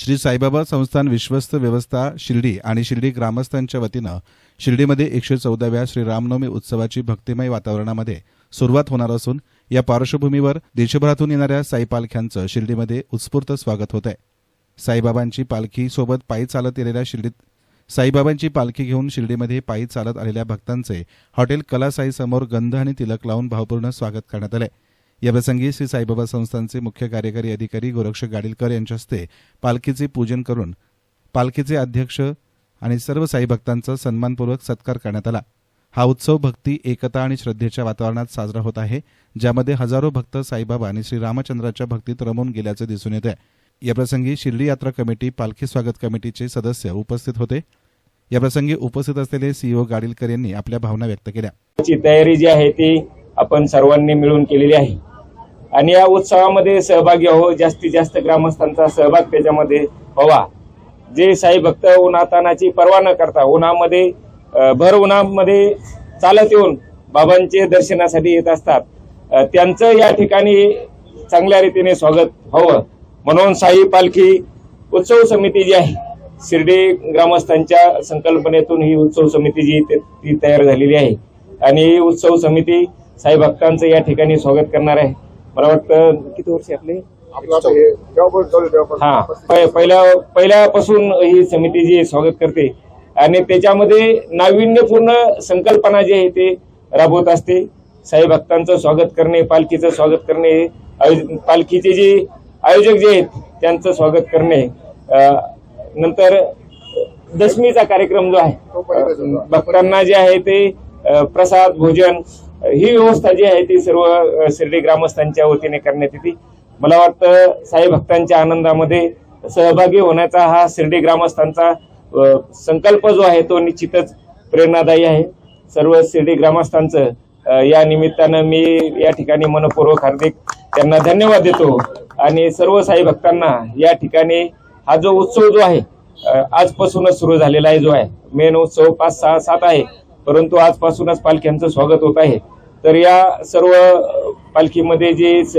श्री साईबाबा संस्थान विश्वस्त व्यवस्था शिर्डी आणि शिर्डी ग्रामस्थांच्या वतीनं शिर्डीमध्ये एकशे चौदाव्या श्री रामनवमी उत्सवाची भक्तिमय वातावरणामध्ये सुरुवात होणार असून या पार्श्वभूमीवर देशभरातून येणाऱ्या साई पालख्यांचं शिर्डीमध्ये उत्स्फूर्त स्वागत होत आहे साईबाबांची पालखी सोबत पायी चालत येलेल्या शिर्डीत साईबाबांची पालखी घेऊन शिर्डीमध्ये पायी चालत आलेल्या भक्तांचे हॉटेल कलासाई समोर गंध आणि तिलक लावून भावपूर्ण स्वागत करण्यात आलं आहे याप्रसंगी श्री साईबाबा संस्थानचे मुख्य कार्यकारी अधिकारी गोरक्ष गाडीलकर यांच्या हस्ते पालखीचे पूजन करून पालखीचे अध्यक्ष आणि सर्व साई भक्तांचा सन्मानपूर्वक सत्कार करण्यात आला. हा उत्सव भक्ती एकता आणि श्रद्धेच्या वातावरणात साजरा होत आहे ज्यामध्ये हजारो भक्त साईबाबा आणि श्री रामचंद्राच्या भक्तीत रमून गेल्याचे दिसून येत आहे याप्रसंगी शिर्डी यात्रा कमिटी पालखी स्वागत कमिटीचे सदस्य उपस्थित होते. याप्रसंगी उपस्थित असलेले सीईओ गाडीलकर यांनी आपल्या भावना व्यक्त केल्या. तयारी जी आहे ती आपण सर्वांनी मिळून केलेली आहे. आणि या उत्सवामध्ये सहभागी हो जास्तीत जास्त ग्रामस्थांचा सहभाग त्याच्यामध्ये व्हावा. जे साई भक्त उन्हातानाची पर्वा न करता उन्हामध्ये भर उन्हामध्ये चालत येऊन बाबांचे दर्शनासाठी येत असतात त्यांचं या ठिकाणी चांगल्या रीतीने स्वागत व्हावं. म्हणून साई पालखी उत्सव समिती जी आहे शिर्डी ग्रामस्थांच्या संकल्पनेतून ही उत्सव समिती जी ते- ती तयार झालेली आहे. आणि ही उत्सव समिती साई भक्तांचं या ठिकाणी स्वागत करणार आहे. मला वाटतं किती वर्ष आपले? हा पहि- पहिल्या पहिल्यापासून ही समिती जी स्वागत करते. आणि त्याच्यामध्ये नाविन्यपूर्ण संकल्पना जी आहे ते राबवत असते. साई भक्तांचं स्वागत करणे पालखीचं स्वागत करणे पालखीचे जे आयोजक जे आहेत त्यांचं स्वागत करणे. नंतर दशमीचा कार्यक्रम जो आहे भक्तांना जे आहे ते प्रसाद भोजन ही व्यवस्था जी आहे ती सर्व शिर्डी ग्रामस्थांच्या वतीने करण्यात येते. मला वाटतं साई भक्तांच्या आनंदामध्ये सहभागी होण्याचा हा शिर्डी ग्रामस्थांचा संकल्प जो आहे तो निश्चितच प्रेरणादायी आहे. सर्व शिर्डी ग्रामस्थांचं या निमित्तानं मी या ठिकाणी मनपूर्वक हार्दिक त्यांना धन्यवाद देतो आणि सर्व साई भक्तांना या ठिकाणी हा जो उत्सव जो आहे आजपासूनच सुरू झालेला आहे जो आहे. मेन उत्सव पाच सहा सात आहे. परंतु आजपासूनच पालख्यांचं स्वागत होत आहे. तर या सर्व पालखीमध्ये जे स-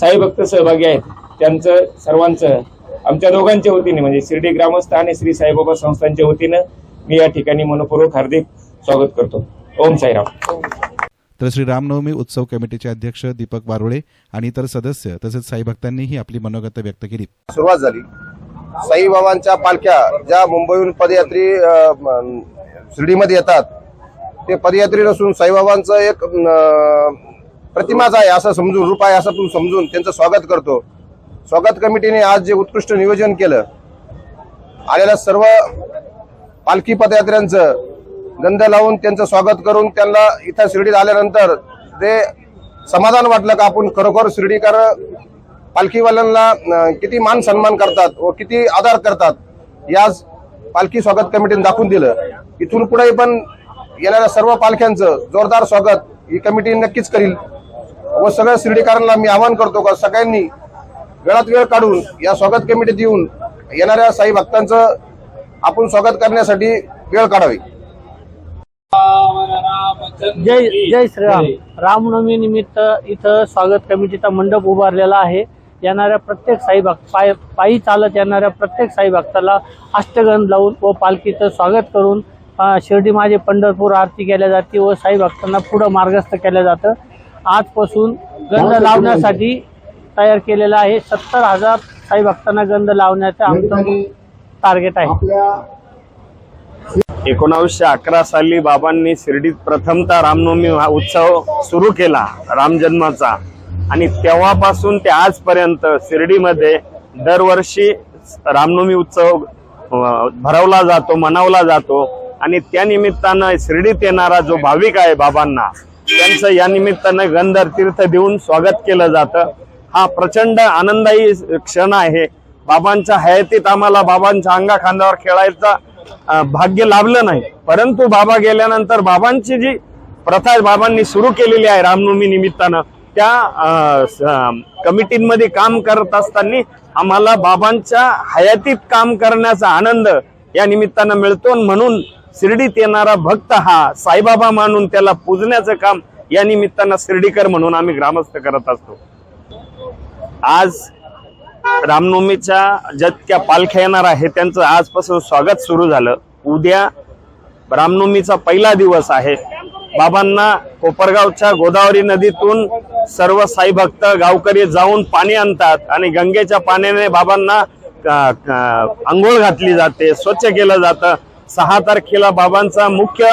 साई भक्त सहभागी आहेत त्यांचं सर्वांचं आमच्या दोघांच्या वतीने म्हणजे शिर्डी ग्रामस्थ आणि श्री साईबाबा संस्थांच्या वतीनं मी या ठिकाणी मनपूर्वक हार्दिक स्वागत करतो. ओम साईराम. तर श्री रामनवमी उत्सव कमिटीचे अध्यक्ष दीपक वारुळे आणि इतर सदस्य तसेच साई भक्तांनीही आपली मनोगत व्यक्त केली. सुरुवात झाली. साईबाबांच्या पालख्या ज्या मुंबईहून पदयात्री शिर्डीमध्ये येतात. ते पदयात्री नसून साईबाबांचं एक प्रतिमाच आहे असं समजून रूप आहे असं समजून त्यांचं स्वागत करतो. स्वागत कमिटीने आज जे उत्कृष्ट नियोजन केलं आलेल्या सर्व पालखी पदयात्र्यांचं गंध लावून त्यांचं स्वागत करून त्यांना इथं शिर्डीत आल्यानंतर ते समाधान वाटलं का आपण खरोखर शिर्डीकर पालखीवाल्यांना किती मान सन्मान करतात व किती आदर करतात. याच पालखी स्वागत कमिटीने दाखवून दिलं. इथून पुढे पण येणाऱ्या सर्व पालख्यांचं जोरदार स्वागत ही कमिटी नक्कीच करील. व सगळ्या शिर्डीकरांना मी आवाहन करतो का सगळ्यांनी वेळात वेळ काढून या स्वागत कमिटीत येऊन येणाऱ्या साई भक्तांचं आपण स्वागत करण्यासाठी वेळ काढावी. जय जय श्रीराम. रामनवमी निमित्त इथं स्वागत कमिटीचा मंडप उभारलेला आहे. येणाऱ्या प्रत्येक साई भक्त पाय पायी चालत येणाऱ्या प्रत्येक साई भक्ताला अष्टगंध लावून व पालखीचं स्वागत करून शिर्डी माझे पंढरपूर आरती केल्या जाते व साई भक्तांना पुढं मार्गस्थ केलं जातं. आजपासून गंध लावण्यासाठी तयार केलेलं आहे. सत्तर हजार साई भक्तांना गंध लावण्याचं आमचं टार्गेट आहे. एकोणावीसशे अकरा साली बाबांनी शिर्डीत प्रथमतः रामनवमी हा उत्सव सुरू केला रामजन्माचा आणि तेव्हापासून ते आजपर्यंत शिर्डीमध्ये दरवर्षी रामनवमी उत्सव भरवला जातो मनवला जातो. आणि त्या निमित्तानं शिर्डीत येणारा जो भाविक आहे बाबांना त्यांचं या निमित्तानं गंधर तीर्थ देऊन स्वागत केलं जातं. हा प्रचंड आनंदायी क्षण आहे. बाबांच्या हयातीत आम्हाला बाबांच्या अंगा खांद्यावर खेळायचा भाग्य लाभलं नाही. परंतु बाबा गेल्यानंतर बाबांची जी प्रथा बाबांनी सुरू केलेली आहे रामनवमी निमित्तानं त्या कमिटींमध्ये काम करत असताना आम्हाला बाबांच्या हयातीत काम करण्याचा आनंद या निमित्तानं मिळतो. म्हणून शिर्डीत येणारा भक्त हा साईबाबा मानून त्याला पूजण्याचं काम या निमित्तानं शिर्डीकर म्हणून आम्ही ग्रामस्थ करत असतो. आज रामनवमीच्या ज्या पालख्या येणार आहे त्यांचं आजपासून स्वागत सुरू झालं. उद्या रामनवमीचा पहिला दिवस आहे. बाबांना कोपरगावच्या गोदावरी नदीतून सर्व साई भक्त गावकरी जाऊन पाणी आणतात आणि गंगेच्या पाण्याने बाबांना आंघोळ घातली जाते स्वच्छ केलं जातं. सहा तारखेला बाबांचा मुख्य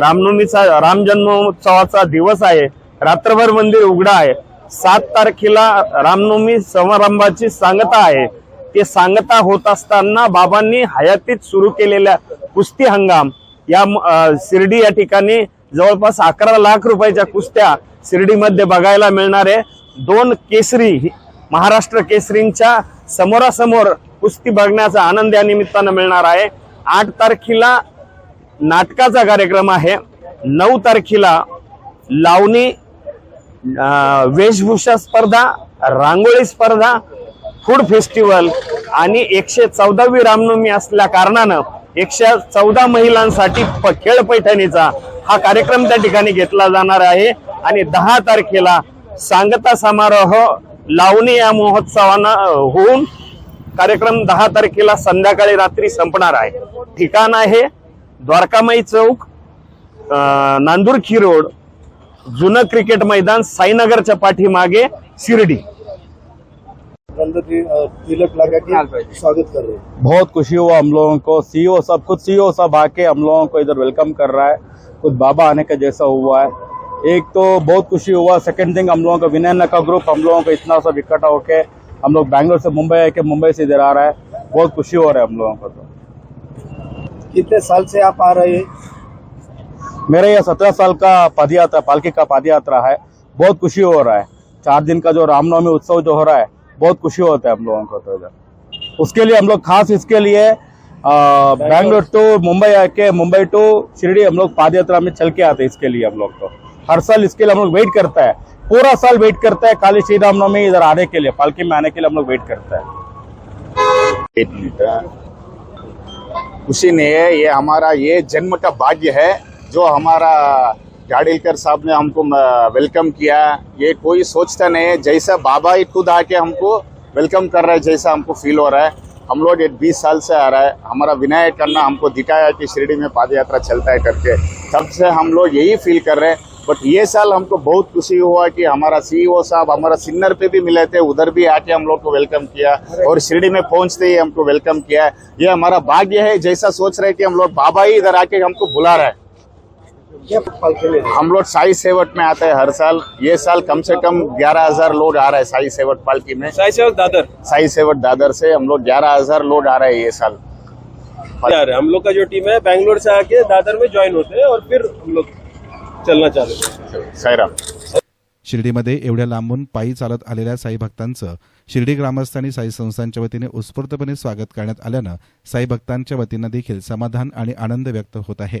रामनवमीचा राम जन्मोत्सवाचा दिवस आहे. रात्रभर मंदिर उघडं आहे. सात तारखेला रामनवमी समारंभाची सांगता आहे. ते सांगता होत असताना बाबांनी हयातीत सुरू केलेल्या कुस्ती हंगाम या शिर्डी या ठिकाणी जवळपास अकरा लाख रुपयाच्या कुस्त्या शिर्डीमध्ये बघायला मिळणार आहे. दोन केसरी महाराष्ट्र केसरींच्या समोरासमोर कुस्ती बघण्याचा आनंद या निमित्तानं मिळणार आहे. आठ तारखेला नाटकाचा कार्यक्रम आहे. नऊ तारखेला लावणी वेशभूषा स्पर्धा रांगोळी स्पर्धा फूड फेस्टिवल आणि एकशे चौदावी रामनवमी असल्या कारणानं एकशे चौदा महिलांसाठी प- खेळ पैठणीचा हा कार्यक्रम त्या ठिकाणी घेतला जाणार आहे. आणि दहा तारखेला सांगता समारोह लावणी या महोत्सवानं होऊन कार्यक्रम दहा तारखेला संध्याकाळी रात्री संपणार आहे. ठिकाण आहे द्वारकामाई चौक नांदुरखी रोड जुनं क्रिकेट मैदान साईनगरच्या पाठीमागे शिर्डी. तिलक लगा के स्वागत कर रहे हैं। बहुत खुशी हुआ हम लोगों को। सीईओ सब कुछ सीईओ सब आके हम लोगों को इधर वेलकम कर रहा है। कुछ बाबा आने का जैसा हुआ है। एक तो बहुत खुशी हुआ। सेकंड थिंग हम लोगों का विनय नका ग्रुप हम लोगों को इतना सब इकट्ठा होके हम लोग बैंगलोर से मुंबई आके मुंबई से इधर आ रहा है। बहुत खुशी हो रहा है हम लोगों को तो। कितने साल से आप आ रहे हैं? मेरा यह सत्रह साल का पदयात्रा पालकी का पदयात्रा है। बहुत खुशी हो रहा है। चार दिन का जो रामनवमी उत्सव जो हो रहा है बहुत खुशी होता है हम लोगों को तो इधर। उसके लिए हम लोग खास इसके लिए बैंगलोर टू मुंबई आके मुंबई टू शिरडी हम लोग पदयात्रा में चल के आते हैं इसके लिए हम लोग तो। हर साल इसके लिए हम लोग वेट करता है। पूरा साल वेट करता है काली श्री रामनवमी इधर आने के लिए, पालकी में आने के लिए हम लोग वेट करता है। मिनट खुशी नहीं है, ये हमारा, ये जन्म का भाग्य है, जो हमारा जाडेलकर साहब ने हमको वेलकम किया। ये कोई सोचता नहीं है, जैसा बाबा ही खुद आके हमको वेलकम कर रहा है, जैसा हमको फील हो रहा है। हम लोग एक बीस साल से आ रहा है। हमारा विनय करना हमको दिखाया कि शिरडी में पाद यात्रा चलता है करके। तब से हम लोग यही फील कर रहे हैं। बट ये साल हमको बहुत खुशी हुआ कि हमारा सीईओ साहब, हमारा सिन्नर पे भी मिले थे, उधर भी आके हम लोग को वेलकम किया और शिरडी में पहुँचते ही हमको वेलकम किया। ये हमारा भाग्य है, जैसा सोच रहे कि हम लोग बाबा ही इधर आके हमको बुला रहे है। हम लोग साई सेवट में आते हैं हर साल। ये साल कम से कम ग्यारह हजार लोग आ रहे हैं साई सेवट पालकी में। साई सेवक दादर? साई सेवट दादर से हम लोग ग्यारह हजार लोग आ रहे हैं ये साल। हैं हम लोग का जो टीम है बैंगलोर से आके दादर में ज्वाइन होते हैं और फिर हम लोग चलना चालू हैं। साईराम। शिर्डीमध्ये एवढ्या लांबून पायी चालत आलेल्या साई भक्तांचं शिर्डी ग्रामस्थांनी साई संस्थांच्या वतीने उत्स्फूर्तपणे स्वागत करण्यात आल्यानं साई भक्तांच्या वतीनं देखील समाधान आणि आनंद व्यक्त होत आहे.